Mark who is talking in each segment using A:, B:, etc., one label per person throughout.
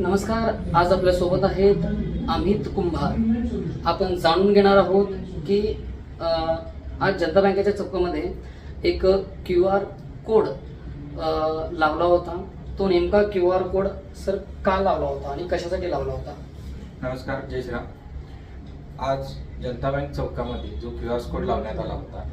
A: नमस्कार आज आपल्यासोबत आहेत अमित कुंभार. आपण जाणून घेणार आहोत की आज जनता बँकेच्या चौकामध्ये एक क्यू आर कोड लावला होता. तो नेमका क्यू आर कोड सर का लावला होता आणि कशासाठी लावला होता?
B: नमस्कार जय श्रीराम. आज जनता बँक चौकामध्ये जो क्यू आर कोड लावण्यात आला होता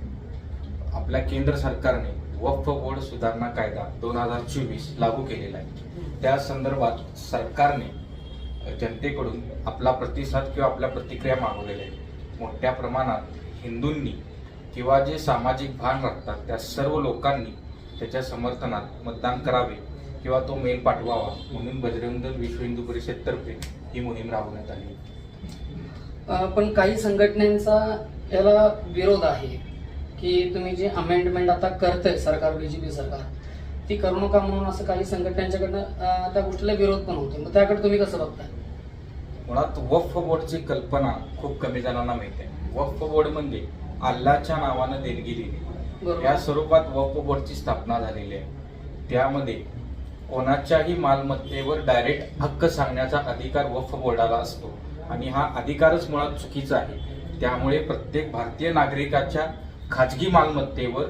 B: आपल्या केंद्र सरकारने वक्फ बोर्ड सुधारणा कायदा दोन हजार चोवीस लागू केलेला आहे. त्या संदर्भात सरकारने जनतेकडून आपला प्रतिसाद किंवा आपल्या प्रतिक्रिया मागवलेल्या आहेत. मोठ्या प्रमाणात हिंदूंनी किंवा जे सामाजिक भान राखतात त्या सर्व लोकांनी त्याच्या समर्थनात मतदान करावे किंवा तो मेल पाठवावा म्हणून बजरंग दल विश्व हिंदू परिषदतर्फे ही मोहीम राबवण्यात आली.
A: पण काही संघटनांचा याला विरोध आहे. की तुम्ही जे अमेंडमेंट आता करतंय सरकार बीजेपी सरकार ती करू नका म्हणून असं काही संघटनांच्याकडनं त्या गोष्टीला विरोध पण होतो मग त्याकडे तुम्ही कसं बघताय?
B: मुळात वक्फ बोर्डची कल्पना खूप कमी जणांना माहिती आहे वक्फ बोर्ड म्हणजे अल्लाच्या नावानं देणगी दिली. या स्वरूपात वक्फ बोर्डची स्थापना झालेली आहे. त्यामध्ये कोणाच्याही मालमत्तेवर डायरेक्ट हक्क सांगण्याचा अधिकार वक्फ बोर्डाला असतो. आणि हा अधिकारच मुळात चुकीचा आहे. त्यामुळे प्रत्येक भारतीय नागरिकाच्या खाजगी मालमत्तेवर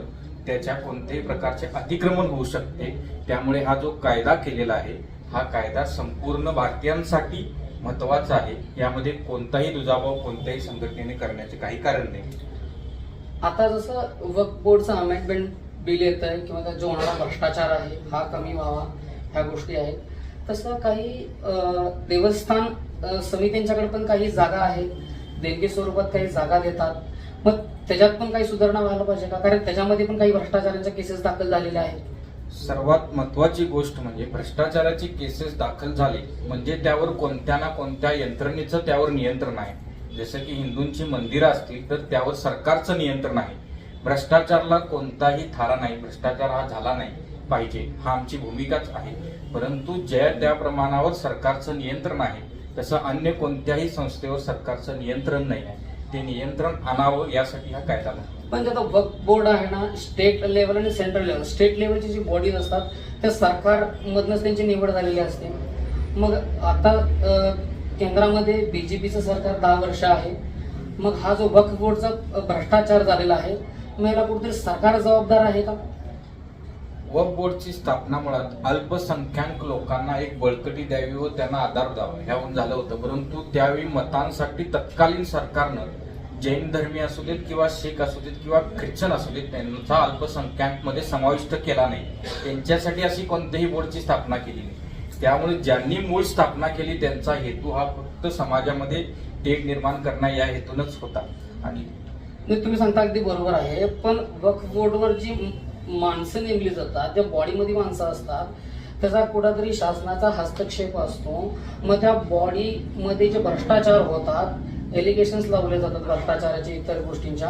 B: त्याच्या कोणत्याही प्रकारचे अतिक्रमण होऊ शकते. त्यामुळे हा जो कायदा केलेला आहे हा कायदा संपूर्ण भारतीयांसाठी महत्त्वाचा आहे. यामध्ये कोणताही दुजाभाव कोणत्याही संघटनेने करण्याचे काही कारण नाही.
A: आता जसं वक्फ बोर्डचं अमेंडमेंट बिल येत आहे किंवा जो होणारा भ्रष्टाचार आहे हा कमी व्हावा ह्या गोष्टी आहेत. तसं काही देवस्थान समित्यांच्याकडे पण काही जागा आहेत. देणगी स्वरूपात काही जागा देतात. मग त्याच्यात पण काही सुधारणा व्हायला पाहिजे का? कारण त्याच्यामध्ये पण काही भ्रष्टाचारांच्या केसेस दाखल झालेल्या आहेत.
B: सर्वात महत्वाची गोष्ट म्हणजे भ्रष्टाचाराची केसेस दाखल झाली म्हणजे त्यावर कोणत्या ना कोणत्या यंत्रणेचं त्यावर नियंत्रण आहे. जसं की हिंदूंची मंदिरं असतील तर त्यावर सरकारचं नियंत्रण आहे. भ्रष्टाचारला कोणताही थारा नाही भ्रष्टाचार हा झाला नाही पाहिजे हा आमची भूमिकाच आहे. परंतु ज्या त्या प्रमाणावर सरकारचं नियंत्रण आहे तसं अन्य कोणत्याही संस्थेवर सरकारचं नियंत्रण नाही आहे. ते नियंत्रण आणावं यासाठी हा कायदा लागतो
A: पण त्याचा आता वक्फ बोर्ड आहे ना स्टेट लेवल आणि सेंट्रल लेवल स्टेट लेवलची जी बॉडीज असतात त्या सरकारमधनंच त्यांची निवड झालेली असते. मग आता अं, केंद्रामध्ये पीचं सरकार दहा वर्ष आहे. मग हा जो वक्फ बोर्डचा भ्रष्टाचार झालेला आहे मग याला कुठेतरी सरकार जबाबदार आहे का?
B: वक्फ बोर्डची स्थापना मुळात अल्पसंख्याक लोकांना एक बळकटी द्यावी व त्यांना आधार द्यावा ह्याहून झालं होतं. परंतु त्यावेळी मतांसाठी तत्कालीन सरकारनं जैन धर्मी असू देत किंवा शीख असू देत किंवा ख्रिश्चन असू देत त्यांचा अल्पसंख्याकमध्ये समाविष्ट केला नाही. त्यांच्यासाठी अशी कोणत्याही बोर्डची स्थापना केली नाही. त्यामुळे ज्यांनी मूळ स्थापना केली त्यांचा हेतू हा फक्त समाजामध्ये टेक निर्माण करणं या हेतूनच होता. आणि
A: तुम्ही सांगता अगदी बरोबर आहे पण वक्फ बोर्डवर जी माणसं नेमली जातात त्या बॉडीमध्ये माणसं असतात त्याचा कुठंतरी शासनाचा हस्तक्षेप असतो. मग त्या बॉडीमध्ये जे भ्रष्टाचार होतात एलिगेशन्स लावले जातात भ्रष्टाचाराच्या इतर गोष्टींच्या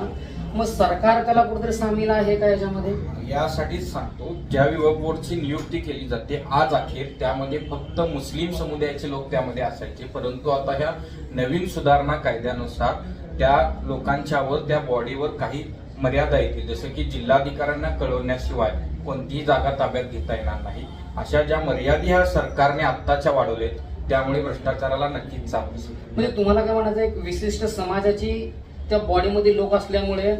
A: मग सरकार त्याला कुठेतरी सामील आहे का याच्यामध्ये?
B: यासाठीच सांगतो ज्या विभाग बोर्डची नियुक्ती केली जाते आज अखेर त्यामध्ये फक्त मुस्लिम समुदायाचे लोक त्यामध्ये असायचे. परंतु आता ह्या नवीन सुधारणा कायद्यानुसार त्या लोकांच्यावर त्या बॉडीवर काही मर्यादा येतील. जसं की जिल्हाधिकाऱ्यांना कळवण्याशिवाय कोणतीही जागा ताब्यात घेता येणार नाही. अशा ज्या मर्यादा ह्या सरकारने आत्ताच्या वाढवलेत त्यामुळे भ्रष्टाचाराला नक्कीच चाप
A: म्हणजे तुम्हाला काय म्हणायचं एक विशिष्ट समाजाची त्या बॉडीमध्ये लोक असल्यामुळे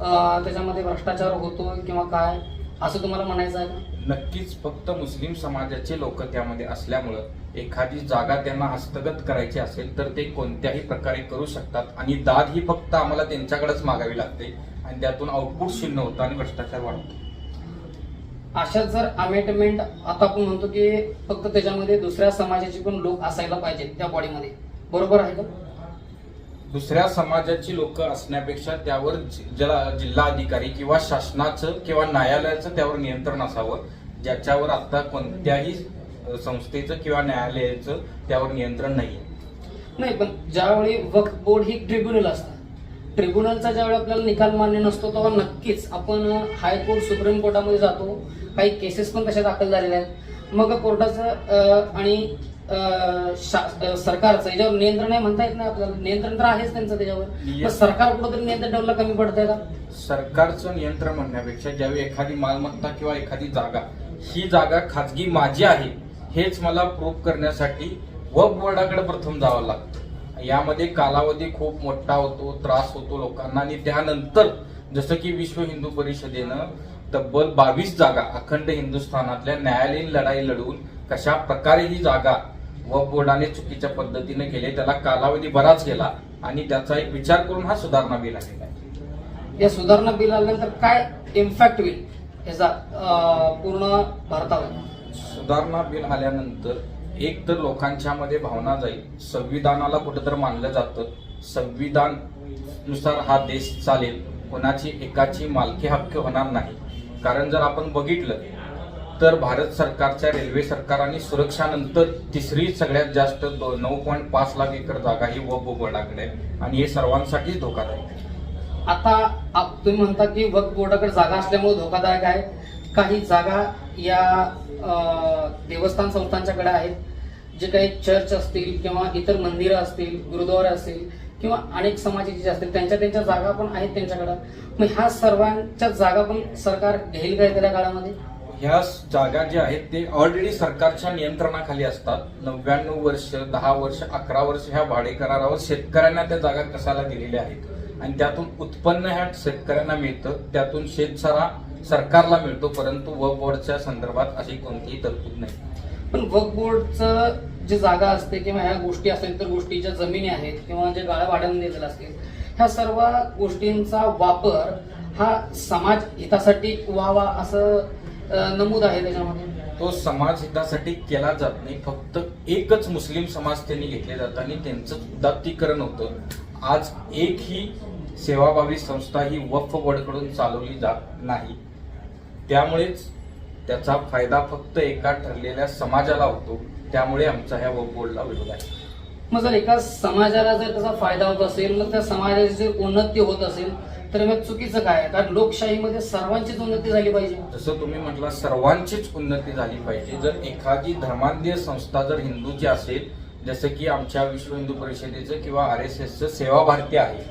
A: त्याच्यामध्ये भ्रष्टाचार होतो किंवा काय? असं तुम्हाला म्हणायचं आहे
B: नक्कीच. फक्त मुस्लिम समाजाचे लोक त्यामध्ये असल्यामुळं एखादी जागा त्यांना हस्तगत करायची असेल तर ते कोणत्याही प्रकारे करू शकतात. आणि दाद ही फक्त आम्हाला त्यांच्याकडेच मागावी लागते. आणि त्यातून आउटपुट शून्य होतं आणि भ्रष्टाचार वाढतो.
A: अशाच जर अमेंडमेंट आता आपण म्हणतो की फक्त त्याच्यामध्ये दुसऱ्या समाजाचे पण लोक असायला पाहिजेत त्या बॉडीमध्ये बरोबर आहे का?
B: दुसऱ्या समाजाची लोक असण्यापेक्षा त्यावर ज्याला जिल्हाधिकारी किंवा शासनाचं किंवा न्यायालयाचं त्यावर नियंत्रण असावं ज्याच्यावर आता कोणत्याही संस्थेचं किंवा न्यायालयाचं त्यावर नियंत्रण नाहीये.
A: नाही पण ज्यावेळी वक्फ बोर्ड ही ट्रिब्युनल असतात ट्रिब्युनलचा ज्यावेळी आपल्याला निकाल मान्य नसतो तेव्हा नक्कीच आपण हायकोर्ट सुप्रीम कोर्टामध्ये जातो. काही केसेस पण तशा दाखल झालेल्या आहेत. मग कोर्टाचं आणि सरकारचं याच्यावर नियंत्रण आहे म्हणता येत नाही आपल्याला. नियंत्रण तर आहेच त्यांचं त्याच्यावर. सरकार कुठंतरी नियंत्रण ठेवलं कमी पडतंय का?
B: सरकारचं नियंत्रण म्हणण्यापेक्षा ज्यावेळी एखादी मालमत्ता किंवा एखादी जागा ही जागा खाजगी माझी आहे हेच मला प्रूव्ह करण्यासाठी वक्फ बोर्डाकडे प्रथम जावं लागतं. यामध्ये कालावधी खूप मोठा होतो त्रास होतो लोकांना. आणि त्यानंतर जसं की विश्व हिंदू परिषदेनं तब्बल बावीस जागा अखंड हिंदुस्थानातल्या न्यायालयीन लढाई लढवून कशा प्रकारे ही जागा वक्फ बोर्डाने चुकीच्या पद्धतीने केले त्याला कालावधी बराच गेला. आणि त्याचा एक विचार करून हा सुधारणा बिल आलेला आहे.
A: या सुधारणा बिल आल्यानंतर काय इम्पॅक्ट होईल? याचा पूर्ण भारतावर?
B: सुधारणा बिल आल्यानंतर एक तर लोकांच्या मध्ये भावना जाईल. संविधानाला कुठेतरी मानलं जातं. संविधाननुसार हा देश चालेल. कोणाची एकाची मालकी हक्क होणार नाही. कारण जर आपण बघितलं तर भारत सरकारच्या रेल्वे सरकाराने सुरक्षानंतर तिसरी सगळ्यात जास्त नऊ पॉईंट पाच लाख एकर जागा ही व बोर्डाकडे आणि हे सर्वांसाठीच धोकादायक आहे.
A: आता आप- तुम्ही म्हणता की वक्फ बोर्डाकडे जागा असल्यामुळे धोकादायक आहे. काही जागा या देवस्थान संस्थांच्याकडे आहेत. जे काही चर्च असतील किंवा इतर मंदिरं असतील गुरुद्वारे असतील किंवा अनेक समाजाची जे असतील त्यांच्या त्यांच्या जागा पण आहेत त्यांच्याकडं. मग ह्या सर्वांच्या जागा पण सरकार घेईल का येत्या काळामध्ये?
B: ह्या जागा ज्या आहेत ते ऑलरेडी सरकारच्या नियंत्रणाखाली असतात. नव्याण्णव वर्ष दहा वर्ष अकरा वर्ष ह्या भाडे करारावर शेतकऱ्यांना त्या जागा कसाला दिलेल्या आहेत? आणि त्यातून उत्पन्न ह्या शेतकऱ्यांना मिळतं त्यातून शेतसारा सरकारला मिळतो परंतु वक बोर्डच्या संदर्भात अशी कोणतीही तरतूद नाही.
A: पण वक्फ बोर्डचं जी जागा असते किंवा ह्या गोष्टी असतील तर गोष्टीच्या जमिनी आहेत किंवा जे गाळा भाड्याने दिलेल्या असतील ह्या सर्व गोष्टींचा वापर हा समाज हितासाठी व्हावा असं नमूद आहे त्याच्यामध्ये.
B: तो समाज हितासाठी केला जात नाही. फक्त एकच मुस्लिम समाज त्यांनी घेतले जात आणि त्यांचं उदात्तीकरण होतं. आज एक ही सेवाभावी संस्था ही वक्फ बोर्डकडून चालवली जात नाही. त्यामुळेच त्याचा फायदा फक्त एका ठरलेल्या समाजाला होतो. त्यामुळे आमचा ह्या बोर्डला विरोध आहे.
A: मग जर एका समाजाला जर त्याचा फायदा होत असेल मग त्या समाजाची जर उन्नती होत असेल तर मग चुकीचं काय? आहे? कारण लोकशाहीमध्ये सर्वांचीच उन्नती झाली पाहिजे.
B: जसं तुम्ही म्हटलं सर्वांचीच उन्नती झाली पाहिजे. जर एखादी धर्मांधीय संस्था जर हिंदूची असेल जसं की आमच्या विश्व हिंदू परिषदेचं किंवा आर एस एसचं सेवा भारती आहे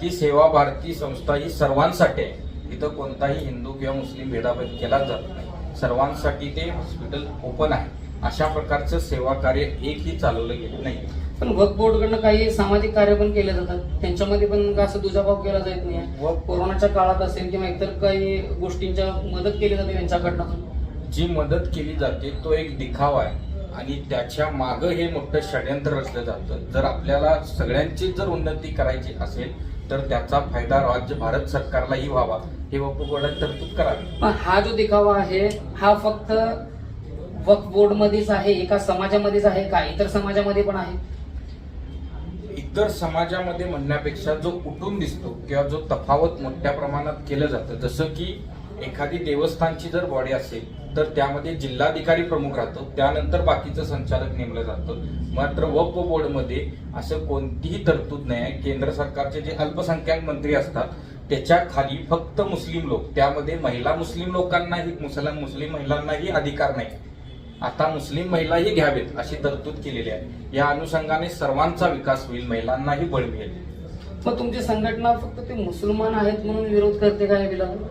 B: ती सेवा भारती संस्था ही सर्वांसाठी आहे. इथं कोणताही हिंदू किंवा मुस्लिम भेदाभेद केला जात नाही. सर्वांसाठी ते हॉस्पिटल ओपन आहे. अशा प्रकारचं सेवा कार्य एकही चालवलं गेलं नाही.
A: पण वक्फ बोर्डकडनं काही सामाजिक कार्य पण केले जातात. त्यांच्यामध्ये पण असं दुजाभाव केला जात नाही?
B: व
A: कोरोनाच्या काळात असेल किंवा इतर काही गोष्टींच्या मदत केली जाते त्यांच्याकडनं?
B: जी मदत केली जाते तो एक दिखावा आहे. आणि त्याच्या मागं हे मोठं षडयंत्र रचलं जातं. जर आपल्याला सगळ्यांची जर उन्नती करायची असेल तर त्याचा फायदा राज्य भारत सरकारलाही व्हावा. हे वक्फ बोर्डात तरतूद करावी.
A: पण हा जो दिखावा आहे हा फक्त वक्फ बोर्ड मध्येच आहे एका समाजामध्येच आहे का? इतर समाजामध्ये पण आहे?
B: इतर समाजामध्ये म्हणण्यापेक्षा जो उठून दिसतो किंवा जो तफावत मोठ्या प्रमाणात केलं जातं जसं की एखादी देवस्थानची जर बॉडी असेल तर त्यामध्ये जिल्हाधिकारी प्रमुख राहतो त्यानंतर बाकीचं संचालक नेमलं जातं. मात्र वक्फ बोर्डमध्ये असं कोणतीही तरतूद नाही आहे. केंद्र सरकारचे जे अल्पसंख्याक मंत्री असतात त्याच्याखाली फक्त मुस्लिम लोक त्यामध्ये महिला मुस्लिम लोकांनाही मुसलमान मुस्लिम महिलांनाही अधिकार नाही. आता मुस्लिम महिलाही घ्यावेत अशी तरतूद केलेली आहे. या अनुषंगाने सर्वांचा विकास होईल महिलांनाही बळ मिळेल.
A: मग तुमची संघटना फक्त ते मुसलमान आहेत म्हणून विरोध करते का या बिलाला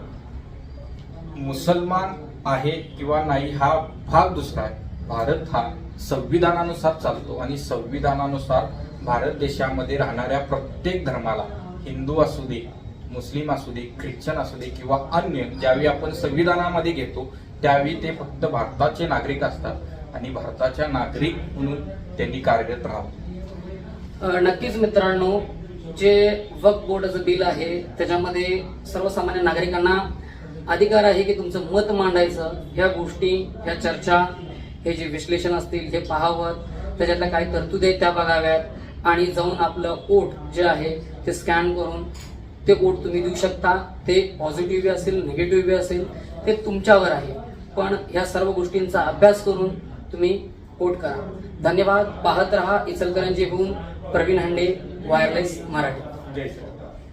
B: मुसलमान आहे किंवा नाही हा भाग दुसरा आहे. भारत हा संविधानानुसार चालतो आणि संविधानानुसार भारत देशामध्ये राहणाऱ्या प्रत्येक धर्माला हिंदू असू दे मुस्लिम असू दे ख्रिश्चन असू दे किंवा अन्य ज्यावेळी आपण संविधानामध्ये घेतो त्यावेळी ते फक्त भारताचे नागरिक असतात. आणि भारताच्या नागरिक म्हणून त्यांनी कार्यरत राहावं.
A: नक्कीच मित्रांनो जे वक्फ बोर्डाचं बिल आहे त्याच्यामध्ये सर्वसामान्य नागरिकांना अधिकार आहे की तुमचं मत मांडायचं ह्या गोष्टी ह्या चर्चा हे जे विश्लेषण असतील हे पाहावं. त्याच्यातल्या काही तरतुदी आहेत त्या बघाव्यात. आणि जाऊन आपलं ओट जे आहे ते स्कॅन करून ते ओट तुम्ही देऊ शकता. ते पॉझिटिव्ह असेल निगेटिव्ह असेल ते तुमच्यावर आहे. पण ह्या सर्व गोष्टींचा अभ्यास करून तुम्ही वोट करा. धन्यवाद. पाहत रहा. इचलकरंजी होऊन प्रवीण हंडे वायरलेस मराठी.
B: जय